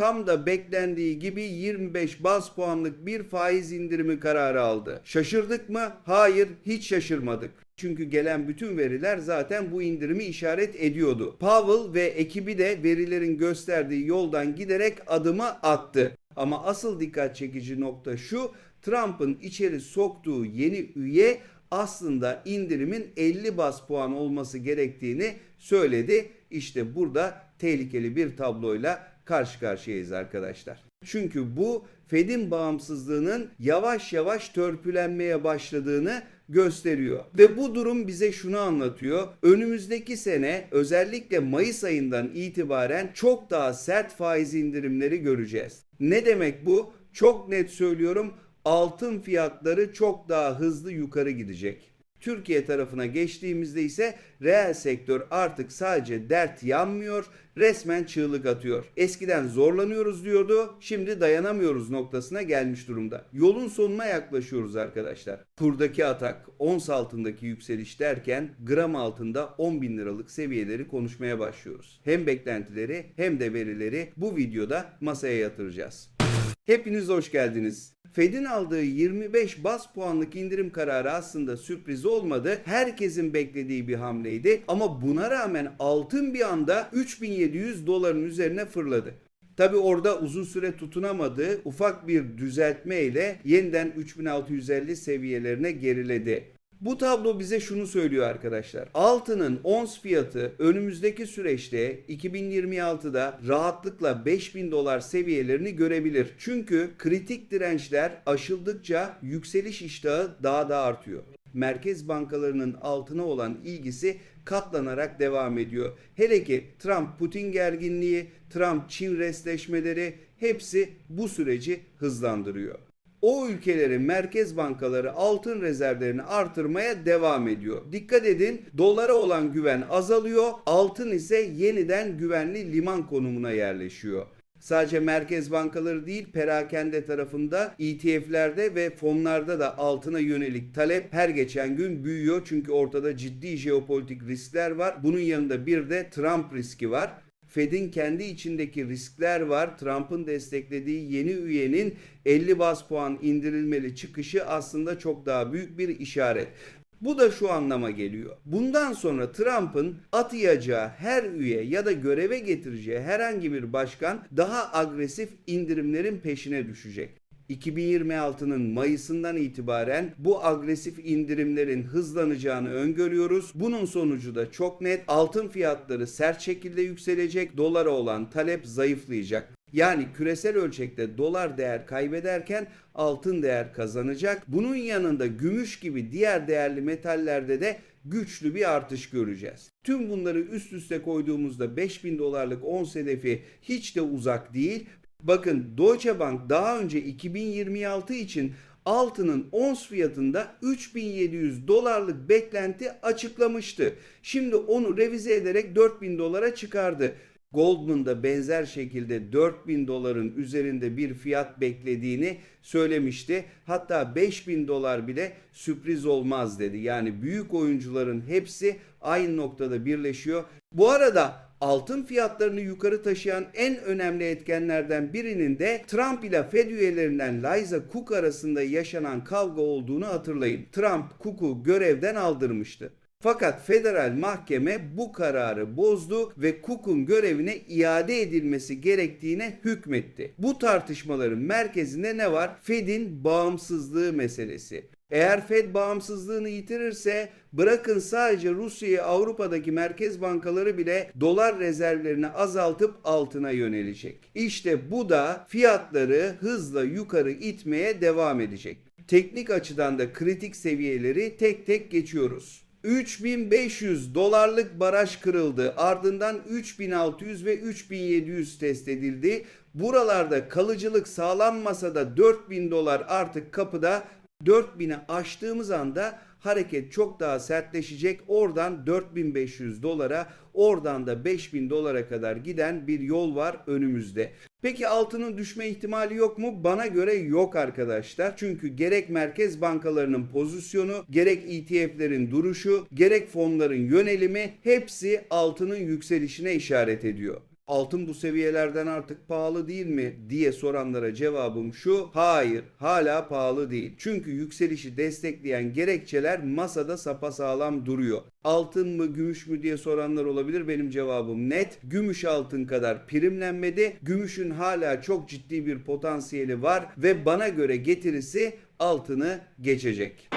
tam da beklendiği gibi 25 baz puanlık bir faiz indirimi kararı aldı. Şaşırdık mı? Hayır, hiç şaşırmadık. Çünkü gelen bütün veriler zaten bu indirimi işaret ediyordu. Powell ve ekibi de verilerin gösterdiği yoldan giderek adımı attı. Ama asıl dikkat çekici nokta şu, Trump'ın içeri soktuğu yeni üye aslında indirimin 50 bas puan olması gerektiğini söyledi. İşte burada tehlikeli bir tabloyla karşı karşıyayız arkadaşlar. Çünkü bu Fed'in bağımsızlığının yavaş yavaş törpülenmeye başladığını gösteriyor. Ve bu durum bize şunu anlatıyor. Önümüzdeki sene özellikle Mayıs ayından itibaren çok daha sert faiz indirimleri göreceğiz. Ne demek bu? Çok net söylüyorum. Altın fiyatları çok daha hızlı yukarı gidecek. Türkiye tarafına geçtiğimizde ise reel sektör artık sadece dert yanmıyor, resmen çığlık atıyor. Eskiden zorlanıyoruz diyordu, şimdi dayanamıyoruz noktasına gelmiş durumda. Yolun sonuna yaklaşıyoruz arkadaşlar. Kurdaki atak, ons altındaki yükseliş derken gram altında 10 bin liralık seviyeleri konuşmaya başlıyoruz. Hem beklentileri hem de verileri bu videoda masaya yatıracağız. Hepiniz hoş geldiniz. Fed'in aldığı 25 bas puanlık indirim kararı aslında sürpriz olmadı. Herkesin beklediği bir hamleydi. Ama buna rağmen altın bir anda 3700 doların üzerine fırladı. Tabi orada uzun süre tutunamadı. Ufak bir düzeltme ile yeniden 3650 seviyelerine geriledi. Bu tablo bize şunu söylüyor arkadaşlar. Altının ons fiyatı önümüzdeki süreçte 2026'da rahatlıkla 5000 dolar seviyelerini görebilir. Çünkü kritik dirençler aşıldıkça yükseliş iştahı daha da artıyor. Merkez bankalarının altına olan ilgisi katlanarak devam ediyor. Hele ki Trump-Putin gerginliği, Trump-Çin restleşmeleri hepsi bu süreci hızlandırıyor o ülkelerin merkez bankaları altın rezervlerini artırmaya devam ediyor. Dikkat edin dolara olan güven azalıyor, altın ise yeniden güvenli liman konumuna yerleşiyor. Sadece merkez bankaları değil perakende tarafında ETF'lerde ve fonlarda da altına yönelik talep her geçen gün büyüyor. Çünkü ortada ciddi jeopolitik riskler var. Bunun yanında bir de Trump riski var. Fed'in kendi içindeki riskler var. Trump'ın desteklediği yeni üyenin 50 bas puan indirilmeli çıkışı aslında çok daha büyük bir işaret. Bu da şu anlama geliyor. Bundan sonra Trump'ın atayacağı her üye ya da göreve getireceği herhangi bir başkan daha agresif indirimlerin peşine düşecek. 2026'nın Mayıs'ından itibaren bu agresif indirimlerin hızlanacağını öngörüyoruz. Bunun sonucu da çok net. Altın fiyatları sert şekilde yükselecek. Dolara olan talep zayıflayacak. Yani küresel ölçekte dolar değer kaybederken altın değer kazanacak. Bunun yanında gümüş gibi diğer değerli metallerde de güçlü bir artış göreceğiz. Tüm bunları üst üste koyduğumuzda 5000 dolarlık ons hedefi hiç de uzak değil. Bakın Deutsche Bank daha önce 2026 için altının ons fiyatında 3700 dolarlık beklenti açıklamıştı. Şimdi onu revize ederek 4000 dolara çıkardı. Goldman da benzer şekilde 4000 doların üzerinde bir fiyat beklediğini söylemişti. Hatta 5000 dolar bile sürpriz olmaz dedi. Yani büyük oyuncuların hepsi aynı noktada birleşiyor. Bu arada altın fiyatlarını yukarı taşıyan en önemli etkenlerden birinin de Trump ile Fed üyelerinden Liza Cook arasında yaşanan kavga olduğunu hatırlayın. Trump Cook'u görevden aldırmıştı. Fakat federal mahkeme bu kararı bozdu ve Cook'un görevine iade edilmesi gerektiğine hükmetti. Bu tartışmaların merkezinde ne var? Fed'in bağımsızlığı meselesi. Eğer Fed bağımsızlığını yitirirse bırakın sadece Rusya'yı Avrupa'daki merkez bankaları bile dolar rezervlerini azaltıp altına yönelecek. İşte bu da fiyatları hızla yukarı itmeye devam edecek. Teknik açıdan da kritik seviyeleri tek tek geçiyoruz. 3500 dolarlık baraj kırıldı. Ardından 3600 ve 3700 test edildi. Buralarda kalıcılık sağlanmasa da 4000 dolar artık kapıda 4000'i aştığımız anda hareket çok daha sertleşecek. Oradan 4500 dolara, oradan da 5000 dolara kadar giden bir yol var önümüzde. Peki altının düşme ihtimali yok mu? Bana göre yok arkadaşlar. Çünkü gerek merkez bankalarının pozisyonu, gerek ETF'lerin duruşu, gerek fonların yönelimi hepsi altının yükselişine işaret ediyor. Altın bu seviyelerden artık pahalı değil mi diye soranlara cevabım şu. Hayır, hala pahalı değil. Çünkü yükselişi destekleyen gerekçeler masada sapasağlam duruyor. Altın mı, gümüş mü diye soranlar olabilir. Benim cevabım net. Gümüş altın kadar primlenmedi. Gümüşün hala çok ciddi bir potansiyeli var ve bana göre getirisi altını geçecek.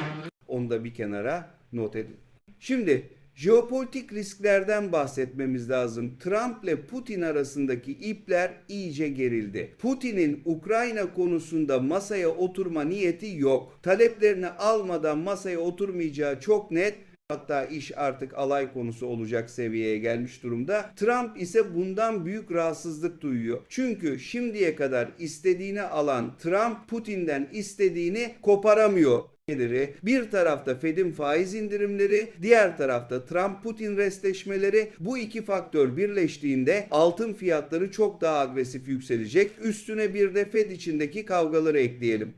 Onu da bir kenara not edin. Şimdi jeopolitik risklerden bahsetmemiz lazım. Trump ile Putin arasındaki ipler iyice gerildi. Putin'in Ukrayna konusunda masaya oturma niyeti yok. Taleplerini almadan masaya oturmayacağı çok net. Hatta iş artık alay konusu olacak seviyeye gelmiş durumda. Trump ise bundan büyük rahatsızlık duyuyor. Çünkü şimdiye kadar istediğini alan Trump Putin'den istediğini koparamıyor geliri. Bir tarafta Fed'in faiz indirimleri, diğer tarafta Trump-Putin restleşmeleri. Bu iki faktör birleştiğinde altın fiyatları çok daha agresif yükselecek. Üstüne bir de Fed içindeki kavgaları ekleyelim.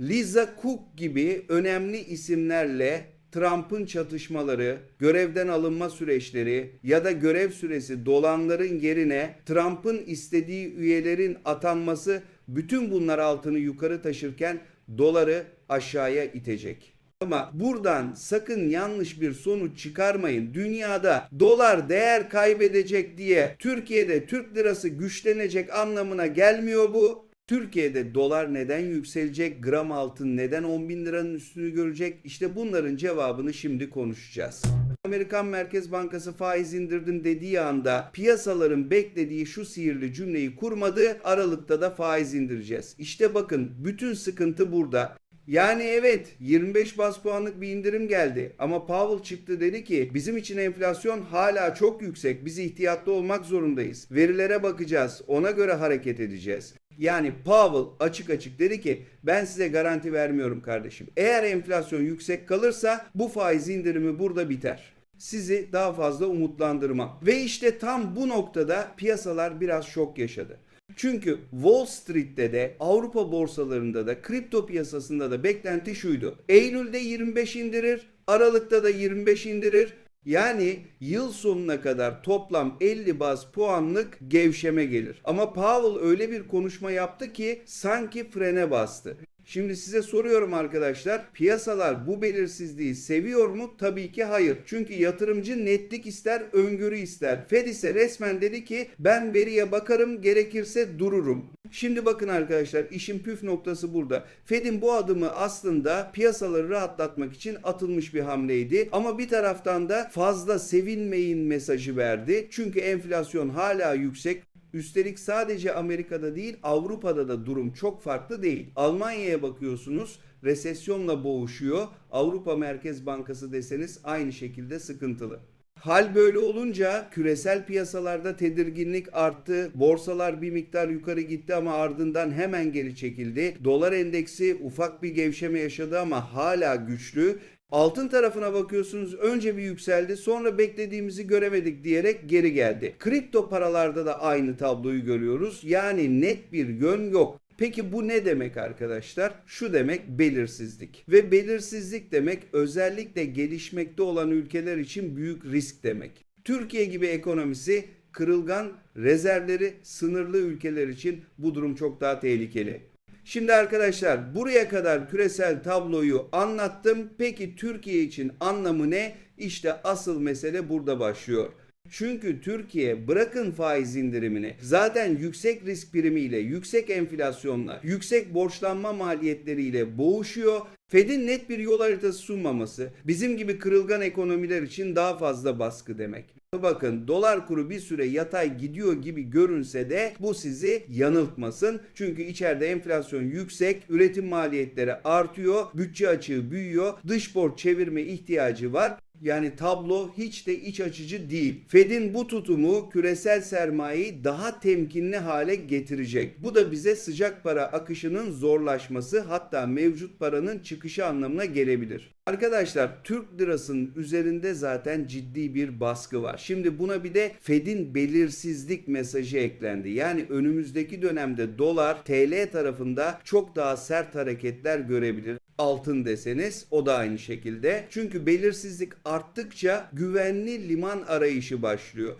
Lisa Cook gibi önemli isimlerle Trump'ın çatışmaları, görevden alınma süreçleri ya da görev süresi dolanların yerine Trump'ın istediği üyelerin atanması bütün bunlar altını yukarı taşırken doları aşağıya itecek. Ama buradan sakın yanlış bir sonuç çıkarmayın. Dünyada dolar değer kaybedecek diye Türkiye'de Türk lirası güçlenecek anlamına gelmiyor bu. Türkiye'de dolar neden yükselecek, gram altın neden 10 bin liranın üstünü görecek? İşte bunların cevabını şimdi konuşacağız. Amerikan Merkez Bankası faiz indirdim dediği anda piyasaların beklediği şu sihirli cümleyi kurmadı. Aralıkta da faiz indireceğiz. İşte bakın bütün sıkıntı burada. Yani evet 25 bas puanlık bir indirim geldi ama Powell çıktı dedi ki bizim için enflasyon hala çok yüksek biz ihtiyatlı olmak zorundayız. Verilere bakacağız ona göre hareket edeceğiz. Yani Powell açık açık dedi ki ben size garanti vermiyorum kardeşim. Eğer enflasyon yüksek kalırsa bu faiz indirimi burada biter sizi daha fazla umutlandırmam. Ve işte tam bu noktada piyasalar biraz şok yaşadı. Çünkü Wall Street'te de Avrupa borsalarında da kripto piyasasında da beklenti şuydu. Eylül'de 25 indirir, Aralık'ta da 25 indirir. Yani yıl sonuna kadar toplam 50 baz puanlık gevşeme gelir. Ama Powell öyle bir konuşma yaptı ki sanki frene bastı. Şimdi size soruyorum arkadaşlar piyasalar bu belirsizliği seviyor mu? Tabii ki hayır. Çünkü yatırımcı netlik ister, öngörü ister. Fed ise resmen dedi ki ben veriye bakarım gerekirse dururum. Şimdi bakın arkadaşlar işin püf noktası burada. Fed'in bu adımı aslında piyasaları rahatlatmak için atılmış bir hamleydi. Ama bir taraftan da fazla sevinmeyin mesajı verdi. Çünkü enflasyon hala yüksek. Üstelik sadece Amerika'da değil Avrupa'da da durum çok farklı değil. Almanya'ya bakıyorsunuz resesyonla boğuşuyor. Avrupa Merkez Bankası deseniz aynı şekilde sıkıntılı. Hal böyle olunca küresel piyasalarda tedirginlik arttı. Borsalar bir miktar yukarı gitti ama ardından hemen geri çekildi. Dolar endeksi ufak bir gevşeme yaşadı ama hala güçlü. Altın tarafına bakıyorsunuz önce bir yükseldi sonra beklediğimizi göremedik diyerek geri geldi. Kripto paralarda da aynı tabloyu görüyoruz. Yani net bir yön yok. Peki bu ne demek arkadaşlar? Şu demek belirsizlik. Ve belirsizlik demek özellikle gelişmekte olan ülkeler için büyük risk demek. Türkiye gibi ekonomisi kırılgan, rezervleri sınırlı ülkeler için bu durum çok daha tehlikeli. Şimdi arkadaşlar buraya kadar küresel tabloyu anlattım. Peki Türkiye için anlamı ne? İşte asıl mesele burada başlıyor. Çünkü Türkiye bırakın faiz indirimini zaten yüksek risk primiyle, yüksek enflasyonla, yüksek borçlanma maliyetleriyle boğuşuyor. Fed'in net bir yol haritası sunmaması bizim gibi kırılgan ekonomiler için daha fazla baskı demek. Bakın dolar kuru bir süre yatay gidiyor gibi görünse de bu sizi yanıltmasın. Çünkü içeride enflasyon yüksek, üretim maliyetleri artıyor, bütçe açığı büyüyor, dış borç çevirme ihtiyacı var. Yani tablo hiç de iç açıcı değil. Fed'in bu tutumu küresel sermayeyi daha temkinli hale getirecek. Bu da bize sıcak para akışının zorlaşması hatta mevcut paranın çıkışı anlamına gelebilir. Arkadaşlar Türk lirasının üzerinde zaten ciddi bir baskı var. Şimdi buna bir de Fed'in belirsizlik mesajı eklendi. Yani önümüzdeki dönemde dolar TL tarafında çok daha sert hareketler görebilir altın deseniz o da aynı şekilde. Çünkü belirsizlik arttıkça güvenli liman arayışı başlıyor.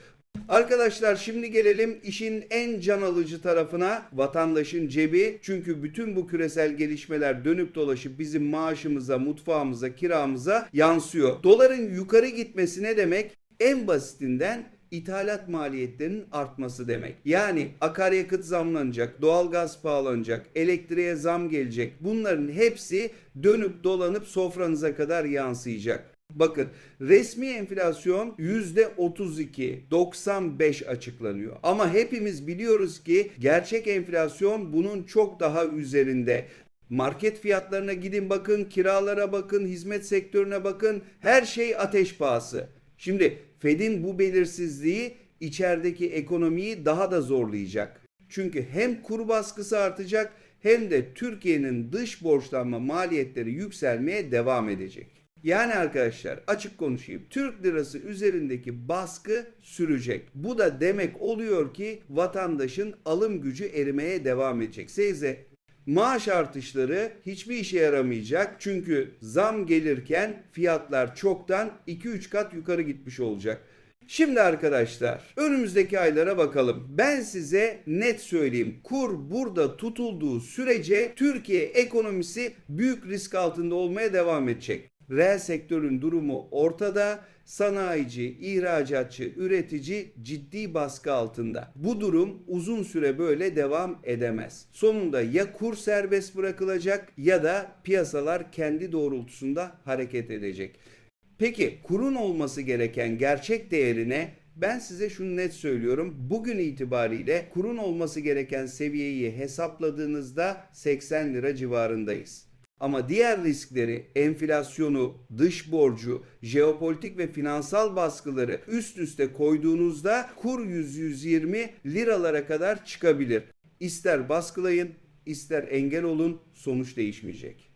Arkadaşlar şimdi gelelim işin en can alıcı tarafına vatandaşın cebi. Çünkü bütün bu küresel gelişmeler dönüp dolaşıp bizim maaşımıza, mutfağımıza, kiramıza yansıyor. Doların yukarı gitmesi ne demek? En basitinden ithalat maliyetlerinin artması demek. Yani akaryakıt zamlanacak, doğalgaz pahalanacak, elektriğe zam gelecek. Bunların hepsi dönüp dolanıp sofranıza kadar yansıyacak. Bakın resmi enflasyon %32, 95 açıklanıyor. Ama hepimiz biliyoruz ki gerçek enflasyon bunun çok daha üzerinde. Market fiyatlarına gidin bakın, kiralara bakın, hizmet sektörüne bakın. Her şey ateş pahası. Şimdi Fed'in bu belirsizliği içerideki ekonomiyi daha da zorlayacak. Çünkü hem kur baskısı artacak hem de Türkiye'nin dış borçlanma maliyetleri yükselmeye devam edecek. Yani arkadaşlar açık konuşayım. Türk lirası üzerindeki baskı sürecek. Bu da demek oluyor ki vatandaşın alım gücü erimeye devam edecek. Seyze maaş artışları hiçbir işe yaramayacak. Çünkü zam gelirken fiyatlar çoktan 2-3 kat yukarı gitmiş olacak. Şimdi arkadaşlar önümüzdeki aylara bakalım. Ben size net söyleyeyim. Kur burada tutulduğu sürece Türkiye ekonomisi büyük risk altında olmaya devam edecek. Reel sektörün durumu ortada. Sanayici, ihracatçı, üretici ciddi baskı altında. Bu durum uzun süre böyle devam edemez. Sonunda ya kur serbest bırakılacak ya da piyasalar kendi doğrultusunda hareket edecek. Peki kurun olması gereken gerçek değerine ben size şunu net söylüyorum. Bugün itibariyle kurun olması gereken seviyeyi hesapladığınızda 80 lira civarındayız. Ama diğer riskleri, enflasyonu, dış borcu, jeopolitik ve finansal baskıları üst üste koyduğunuzda kur 100-120 liralara kadar çıkabilir. İster baskılayın, ister engel olun, sonuç değişmeyecek.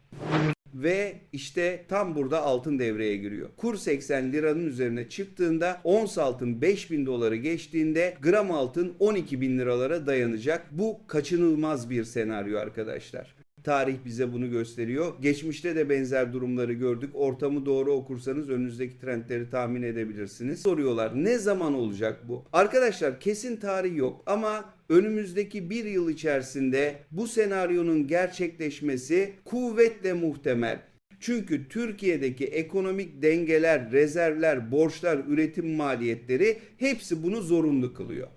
Ve işte tam burada altın devreye giriyor. Kur 80 liranın üzerine çıktığında ons altın 5000 doları geçtiğinde gram altın 12 bin liralara dayanacak. Bu kaçınılmaz bir senaryo arkadaşlar. Tarih bize bunu gösteriyor. Geçmişte de benzer durumları gördük. Ortamı doğru okursanız önünüzdeki trendleri tahmin edebilirsiniz. Soruyorlar ne zaman olacak bu? Arkadaşlar kesin tarih yok ama önümüzdeki bir yıl içerisinde bu senaryonun gerçekleşmesi kuvvetle muhtemel. Çünkü Türkiye'deki ekonomik dengeler, rezervler, borçlar, üretim maliyetleri hepsi bunu zorunlu kılıyor.